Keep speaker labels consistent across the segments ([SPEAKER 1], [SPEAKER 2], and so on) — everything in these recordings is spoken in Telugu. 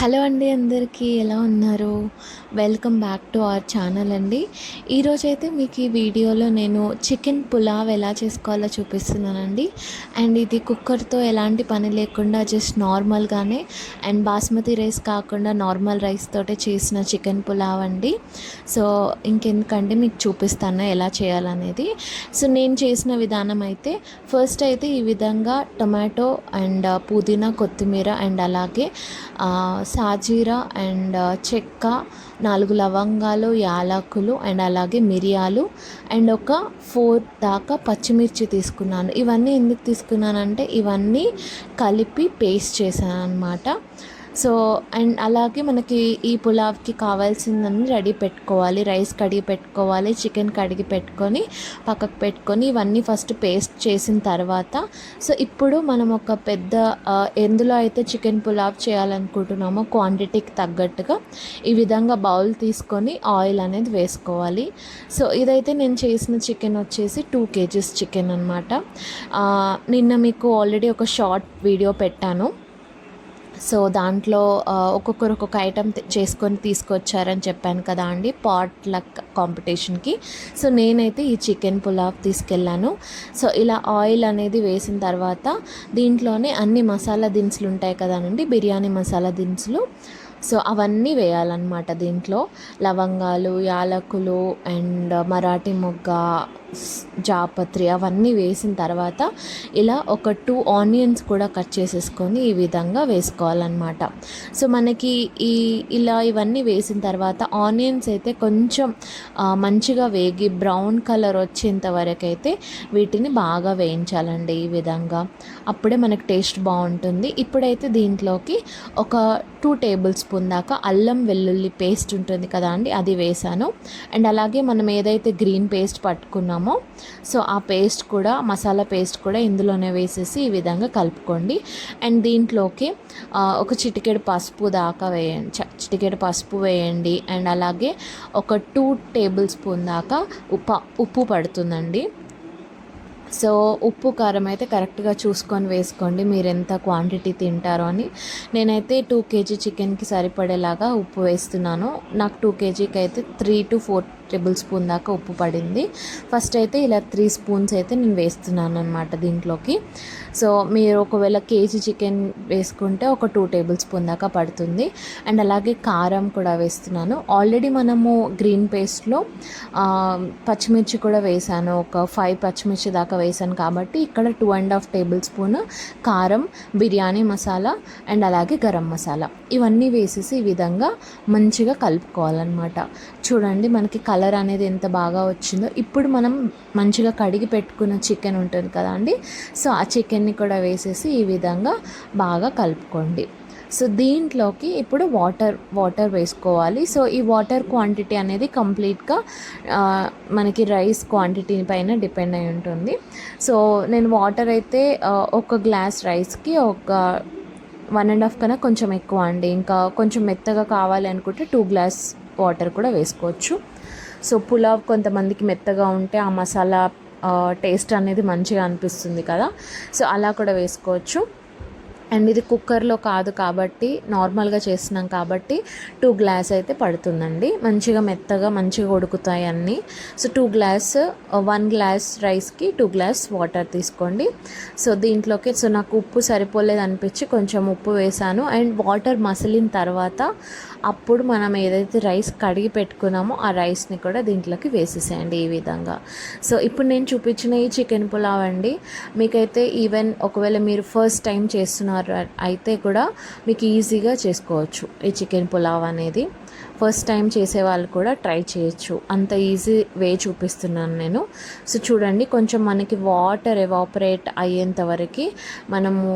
[SPEAKER 1] హలో అండి అందరికీ ఎలా ఉన్నారు? Welcome back to our channel అండి. ఈరోజైతే మీకు ఈ వీడియోలో నేను చికెన్ పులావ్ ఎలా చేసుకోవాలో చూపిస్తున్నానండి. అండ్ ఇది కుక్కర్తో ఎలాంటి పని లేకుండా జస్ట్ నార్మల్గానే అండ్ బాస్మతి రైస్ కాకుండా నార్మల్ రైస్ తోటే చేసిన చికెన్ పులావ్ అండి. సో ఇంకెందుకంటే మీకు చూపిస్తాను ఎలా చేయాలనేది. సో నేను చేసిన విధానం అయితే ఫస్ట్ అయితే ఈ విధంగా టొమాటో అండ్ పుదీనా కొత్తిమీర అండ్ అలాగే సాజీరా అండ్ చెక్క నాలుగు లవంగాలు యాలకులు అండ్ అలాగే మిరియాలు అండ్ ఒక ఫోర్ దాకా పచ్చిమిర్చి తీసుకున్నాను. ఇవన్నీ ఎందుకు తీసుకున్నానంటే ఇవన్నీ కలిపి పేస్ట్ చేశాను అనమాట సో అండ్ అలాగే మనకి ఈ పులావ్కి కావాల్సిందని రెడీ పెట్టుకోవాలి. రైస్ కడిగి పెట్టుకోవాలి చికెన్ కడిగి పెట్టుకొని పక్కకు పెట్టుకొని ఇవన్నీ ఫస్ట్ పేస్ట్ చేసిన తర్వాత సో ఇప్పుడు మనం ఒక పెద్ద ఎందులో అయితే చికెన్ పులావ్ చేయాలనుకుంటున్నామో క్వాంటిటీకి తగ్గట్టుగా ఈ విధంగా బౌల్ తీసుకొని ఆయిల్ అనేది వేసుకోవాలి. సో ఇదైతే నేను చేసిన చికెన్ వచ్చేసి టూ కేజీస్ చికెన్ అనమాట నిన్న మీకు ఆల్రెడీ ఒక షార్ట్ వీడియో పెట్టాను. సో దాంట్లో ఒక్కొక్కరు ఒక్కొక్క ఐటెం చేసుకొని తీసుకొచ్చారని చెప్పాను కదా అండి పాట్ లక్ కాంపిటీషన్కి సో నేనైతే ఈ చికెన్ పులావ్ తీసుకెళ్ళాను. సో ఇలా ఆయిల్ అనేది వేసిన తర్వాత దీంట్లోనే అన్ని మసాలా దినుసులు ఉంటాయి కదానండి బిర్యానీ మసాలా దినుసులు. సో అవన్నీ వేయాలన్నమాట దీంట్లో. లవంగాలు యాలకులు అండ్ మరాఠీ మొగ్గ స్- జాపత్రి అవన్నీ వేసిన తర్వాత ఇలా ఒక టూ ఆనియన్స్ కూడా కట్ చేసేసుకొని ఈ విధంగా వేసుకోవాలన్నమాట. సో మనకి ఈ ఇలా ఇవన్నీ వేసిన తర్వాత ఆనియన్స్ అయితే కొంచెం మంచిగా వేగి బ్రౌన్ కలర్ వచ్చేంత వరకు అయితే వీటిని బాగా వేయించాలండి ఈ విధంగా. అప్పుడే మనకి టేస్ట్ బాగుంటుంది. ఇప్పుడైతే దీంట్లోకి ఒక టూ టేబుల్ స్పూన్ దాకా అల్లం వెల్లుల్లి పేస్ట్ ఉంటుంది కదా అండి అది వేసాను అండ్ అలాగే మనం ఏదైతే గ్రీన్ పేస్ట్ పట్టుకున్నామో సో ఆ పేస్ట్ కూడా మసాలా పేస్ట్ కూడా ఇందులోనే వేసేసి ఈ విధంగా కలుపుకోండి. అండ్ దీంట్లోకి ఒక చిటికెడు పసుపు దాకా వేయండి. చిటికెడు పసుపు వేయండి. అండ్ అలాగే ఒక టూ టేబుల్ స్పూన్ దాకా ఉప్పు ఉప్పు పడుతుందండి. సో ఉప్పు కారం అయితే కరెక్ట్గా చూసుకొని వేసుకోండి. మీరు ఎంత క్వాంటిటీ తింటారో అని. నేనైతే టూ కేజీ చికెన్కి సరిపడేలాగా ఉప్పు వేస్తున్నాను. నాకు టూ కేజీకి అయితే three to four tablespoon దాకా ఉప్పు పడింది. ఫస్ట్ అయితే ఇలా త్రీ స్పూన్స్ అయితే నేను వేస్తున్నాను అనమాట దీంట్లోకి. సో మీరు ఒకవేళ కేజీ చికెన్ వేసుకుంటే ఒక టూ టేబుల్ స్పూన్ దాకా పడుతుంది. అండ్ అలాగే కారం కూడా వేస్తున్నాను. ఆల్రెడీ మనము గ్రీన్ పేస్ట్లో పచ్చిమిర్చి కూడా వేసాను. ఒక ఫైవ్ పచ్చిమిర్చి దాకా వేసాను కాబట్టి ఇక్కడ two and half tablespoon కారం బిర్యానీ మసాలా అండ్ అలాగే గరం మసాలా. ఇవన్నీ వేసేసి ఈ విధంగా మంచిగా కలుపుకోవాలన్నమాట. చూడండి మనకి కలర్ అనేది ఎంత బాగా వచ్చిందో ఇప్పుడు మనం మంచిగా కడిగి పెట్టుకున్న చికెన్ ఉంటుంది కదా అండి. సో ఆ చికెన్ని కూడా వేసేసి ఈ విధంగా బాగా కలుపుకోండి. సో దీంట్లోకి ఇప్పుడు వాటర్ వాటర్ వేసుకోవాలి. సో ఈ వాటర్ క్వాంటిటీ అనేది కంప్లీట్గా మనకి రైస్ క్వాంటిటీ పైన డిపెండ్ అయి ఉంటుంది. సో నేను వాటర్ అయితే ఒక గ్లాస్ రైస్కి ఒక వన్ అండ్ హాఫ్ కన్నా కొంచెం ఎక్కువ అండి. ఇంకా కొంచెం మెత్తగా కావాలి అనుకుంటే టూ గ్లాస్ వాటర్ కూడా వేసుకోవచ్చు. సో పులావ్ కొంతమందికి మెత్తగా ఉంటే ఆ మసాలా టేస్ట్ అనేది మంచిగా అనిపిస్తుంది కదా. సో అలా కూడా వేసుకోవచ్చు. అండ్ ఇది కుక్కర్లో కాదు కాబట్టి నార్మల్గా చేస్తున్నాం కాబట్టి టూ గ్లాస్ అయితే పడుతుందండి. మంచిగా మెత్తగా మంచిగా ఉడుకుతాయి అన్నీ. So two glass one glass రైస్కి టూ గ్లాస్ వాటర్ తీసుకోండి. సో దీంట్లోకి సో నాకు ఉప్పు సరిపోలేదు అనిపించి కొంచెం ఉప్పు వేసాను. అండ్ వాటర్ మసిలిన తర్వాత అప్పుడు మనం ఏదైతే రైస్ కడిగి పెట్టుకున్నామో ఆ రైస్ని కూడా దీంట్లోకి వేసేసేయండి ఈ విధంగా. సో ఇప్పుడు నేను చూపించిన ఈ చికెన్ పులావ్ అండి. మీకైతే ఈవెన్ ఒకవేళ మీరు ఫస్ట్ టైం చేస్తున్నారు అయితే కూడా మీకు ఈజీగా చేసుకోవచ్చు ఈ చికెన్ పులావ్ అనేది. ఫస్ట్ టైం చేసే వాళ్ళు కూడా ట్రై చేయొచ్చు. అంత ఈజీ వే చూపిస్తున్నాను నేను. సో చూడండి కొంచెం మనకి వాటర్ ఎవాపరేట్ అయ్యేంత వరకు మనము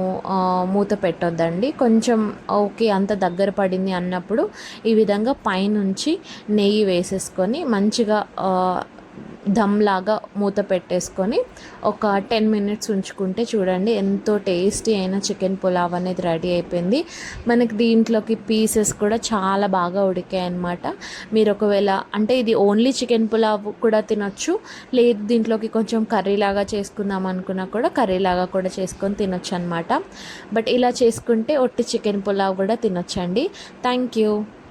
[SPEAKER 1] మూత పెట్టొద్దండి. కొంచెం ఓకే అంత దగ్గర పడింది అన్నప్పుడు ఈ విధంగా పైనుంచి నెయ్యి వేసేసుకొని మంచిగా దమ్ లాగా మూత పెట్టేసుకొని ఒక టెన్ మినిట్స్ ఉంచుకుంటే చూడండి ఎంతో టేస్టీ అయిన చికెన్ పులావ్ అనేది రెడీ అయిపోయింది. మనకి దీంట్లోకి పీసెస్ కూడా చాలా బాగా ఉడికాయి అన్నమాట. మీరు ఒకవేళ అంటే ఇది ఓన్లీ చికెన్ పులావ్ కూడా తినొచ్చు లేదు దీంట్లోకి కొంచెం కర్రీ లాగా చేసుకుందాం అనుకున్నా కూడా కర్రీ లాగా కూడా చేసుకొని తినొచ్చు అనమాట బట్ ఇలా చేసుకుంటే ఒట్టి చికెన్ పులావ్ కూడా తినొచ్చండి. Thank you.